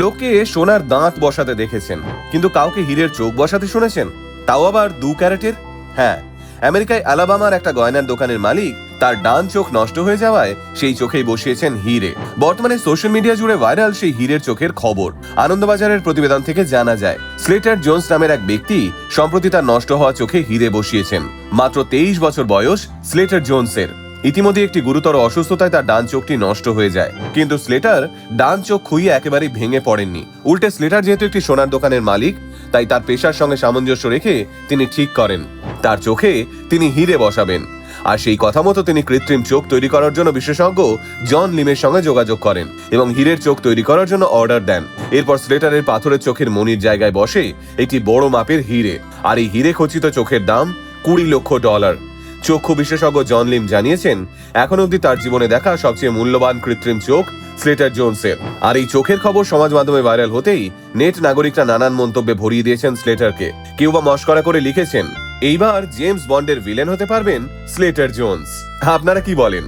লোকে সোনার দাঁত বসাতে দেখেছেন, কিন্তু কাউকে হীরের চোখ বসাতে শুনেছেন? তাও আবার দু ক্যারেটের? হ্যাঁ আমেরিকায় আলাবামার একটা গয়নার দোকানের মালিক তার ডান চোখ নষ্ট হয়ে যাওয়ায় সেই চোখেই বসিয়েছেন হিরে। বর্তমানে সোশ্যাল মিডিয়া জুড়ে ভাইরাল সেই হীরের চোখের খবর। আনন্দবাজারের প্রতিবেদন থেকে জানা যায়, স্লেটার জোন্স নামের এক ব্যক্তি সম্প্রতি তার নষ্ট হওয়া চোখে হিরে বসিয়েছেন। মাত্র তেইশ বছর বয়স স্লেটার জোন্সের। ইতিমধ্যে একটি গুরুতর অসুস্থতায় তার ডান চোখটি নষ্ট হয়ে যায়। কিন্তু স্লেটার ডান চোখ খুইয়ে একেবারেই ভেঙে পড়েননি। উল্টে স্লেটার যেহেতু একটি সোনার দোকানের মালিক, তাই তার পেশার সঙ্গে সামঞ্জস্য রেখে তিনি ঠিক করেন। তার চোখে তিনি হিরে বসাবেন। আর সেই কথা মতো তিনি কৃত্রিম চোখ তৈরি করার জন্য বিশেষজ্ঞ জন লিমের সঙ্গে যোগাযোগ করেন এবং হীরের চোখ তৈরি করার জন্য অর্ডার দেন। এরপর স্লেটারের পাথরের চোখের মনির জায়গায় বসে একটি বড় মাপের হিরে, আর এই হিরে খচিত চোখের দাম কুড়ি লক্ষ ডলার। চক্ষু বিশেষজ্ঞ জন লিম জানিয়েছেন, এখন অবধি তার জীবনে দেখা সবচেয়ে মূল্যবান কৃত্রিম চোখ স্লেটার জোনসের। আর এই চোখের খবর সমাজ মাধ্যমে ভাইরাল হতেই নেট নাগরিকরা নানান মন্তব্যে ভরিয়ে দিয়েছেন স্লেটারকে। কেউ বা মস্করা করে লিখেছেন, এইবার জেমস বন্ডের ভিলেন হতে পারবেন স্লেটার জোনস। আপনারা কি বলেন?